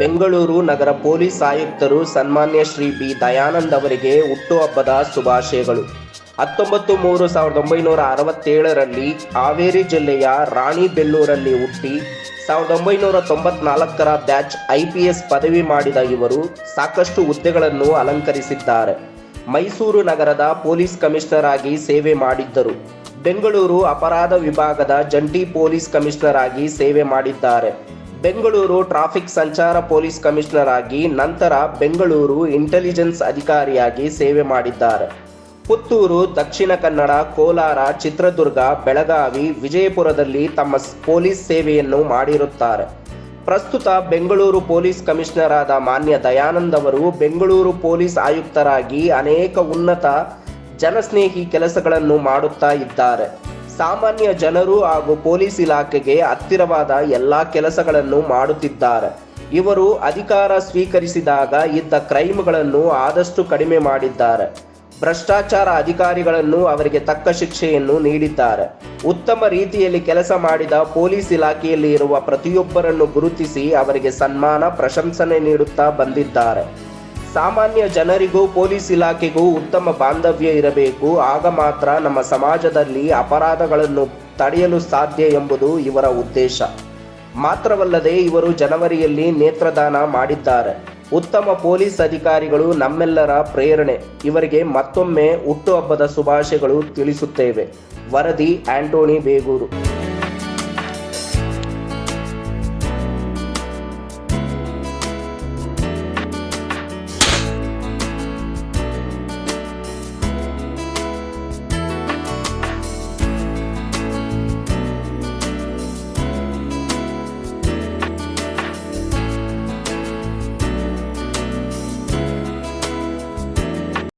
ಬೆಂಗಳೂರು ನಗರ police ಆಯುಕ್ತರು ಸನ್ಮಾನ್ಯ Shri B Dayanand ಅವರಿಗೆ ಹುಟ್ಟುಹಬ್ಬದ ಶುಭಾಶಯಗಳು. ಹತ್ತೊಂಬತ್ತು ಮೂರು ಸಾವಿರದ ಒಂಬೈನೂರ ಅರವತ್ತೇಳರಲ್ಲಿ ಹಾವೇರಿ ಜಿಲ್ಲೆಯ ರಾಣಿಬೆನ್ನೂರಲ್ಲಿ ಹುಟ್ಟಿ ಸಾವಿರದ ಒಂಬೈನೂರ ತೊಂಬತ್ನಾಲ್ಕರ ಬ್ಯಾಚ್ ಐ ಪಿ ಎಸ್ ಪದವಿ ಮಾಡಿದ ಇವರು ಸಾಕಷ್ಟು ಹುದ್ದೆಗಳನ್ನು ಅಲಂಕರಿಸಿದ್ದಾರೆ. ಮೈಸೂರು ನಗರದ ಪೊಲೀಸ್ ಕಮಿಷನರ್ ಆಗಿ ಸೇವೆ ಮಾಡಿದ್ದರು. ಬೆಂಗಳೂರು ಅಪರಾಧ ವಿಭಾಗದ ಜಂಟಿ ಪೊಲೀಸ್ ಕಮಿಷನರ್ ಆಗಿ ಸೇವೆ ಮಾಡಿದ್ದಾರೆ. ಬೆಂಗಳೂರು ಟ್ರಾಫಿಕ್ ಸಂಚಾರ ಪೊಲೀಸ್ ಕಮಿಷನರ್ ಆಗಿ ನಂತರ ಬೆಂಗಳೂರು ಇಂಟೆಲಿಜೆನ್ಸ್ ಅಧಿಕಾರಿಯಾಗಿ ಸೇವೆ ಮಾಡಿದ್ದಾರೆ. ಪುತ್ತೂರು, ದಕ್ಷಿಣ ಕನ್ನಡ, ಕೋಲಾರ, ಚಿತ್ರದುರ್ಗ, ಬೆಳಗಾವಿ, ವಿಜಯಪುರದಲ್ಲಿ ತಮ್ಮ ಪೊಲೀಸ್ ಸೇವೆಯನ್ನು ಮಾಡಿರುತ್ತಾರೆ. ಪ್ರಸ್ತುತ ಬೆಂಗಳೂರು ಪೊಲೀಸ್ ಕಮಿಷನರ್ ಆದ ಮಾನ್ಯ ದಯಾನಂದ್ ಅವರು ಬೆಂಗಳೂರು ಪೊಲೀಸ್ ಆಯುಕ್ತರಾಗಿ ಅನೇಕ ಉನ್ನತ ಜನಸ್ನೇಹಿ ಕೆಲಸಗಳನ್ನು ಮಾಡುತ್ತಾ ಇದ್ದಾರೆ. ಸಾಮಾನ್ಯ ಜನರು ಹಾಗೂ ಪೊಲೀಸ್ ಇಲಾಖೆಗೆ ಹತ್ತಿರವಾದ ಎಲ್ಲ ಕೆಲಸಗಳನ್ನು ಮಾಡುತ್ತಿದ್ದಾರೆ. ಇವರು ಅಧಿಕಾರ ಸ್ವೀಕರಿಸಿದಾಗ ಇದ್ದ ಕ್ರೈಮ್ಗಳನ್ನು ಆದಷ್ಟು ಕಡಿಮೆ ಮಾಡಿದ್ದಾರೆ. ಭ್ರಷ್ಟಾಚಾರ ಅಧಿಕಾರಿಗಳನ್ನು ಅವರಿಗೆ ತಕ್ಕ ಶಿಕ್ಷೆಯನ್ನು ನೀಡಿದ್ದಾರೆ. ಉತ್ತಮ ರೀತಿಯಲ್ಲಿ ಕೆಲಸ ಮಾಡಿದ ಪೊಲೀಸ್ ಇಲಾಖೆಯಲ್ಲಿ ಇರುವ ಪ್ರತಿಯೊಬ್ಬರನ್ನು ಗುರುತಿಸಿ ಅವರಿಗೆ ಸನ್ಮಾನ, ಪ್ರಶಂಸನೆ ನೀಡುತ್ತಾ ಬಂದಿದ್ದಾರೆ. ಸಾಮಾನ್ಯ ಜನರಿಗೂ ಪೊಲೀಸ್ ಇಲಾಖೆಗೂ ಉತ್ತಮ ಬಾಂಧವ್ಯ ಇರಬೇಕು. ಆಗ ಮಾತ್ರ ನಮ್ಮ ಸಮಾಜದಲ್ಲಿ ಅಪರಾಧಗಳನ್ನು ತಡೆಯಲು ಸಾಧ್ಯ ಎಂಬುದು ಇವರ ಉದ್ದೇಶ. ಮಾತ್ರವಲ್ಲದೆ ಇವರು ಜನವರಿಯಲ್ಲಿ ನೇತ್ರದಾನ ಮಾಡಿದ್ದಾರೆ. ಉತ್ತಮ ಪೊಲೀಸ್ ಅಧಿಕಾರಿಗಳು ನಮ್ಮೆಲ್ಲರ ಪ್ರೇರಣೆ. ಇವರಿಗೆ ಮತ್ತೊಮ್ಮೆ ಹುಟ್ಟುಹಬ್ಬದ ಶುಭಾಶಯಗಳು ತಿಳಿಸುತ್ತೇವೆ. ವರದಿ ಆಂಟೋನಿ ಬೇಗೂರು.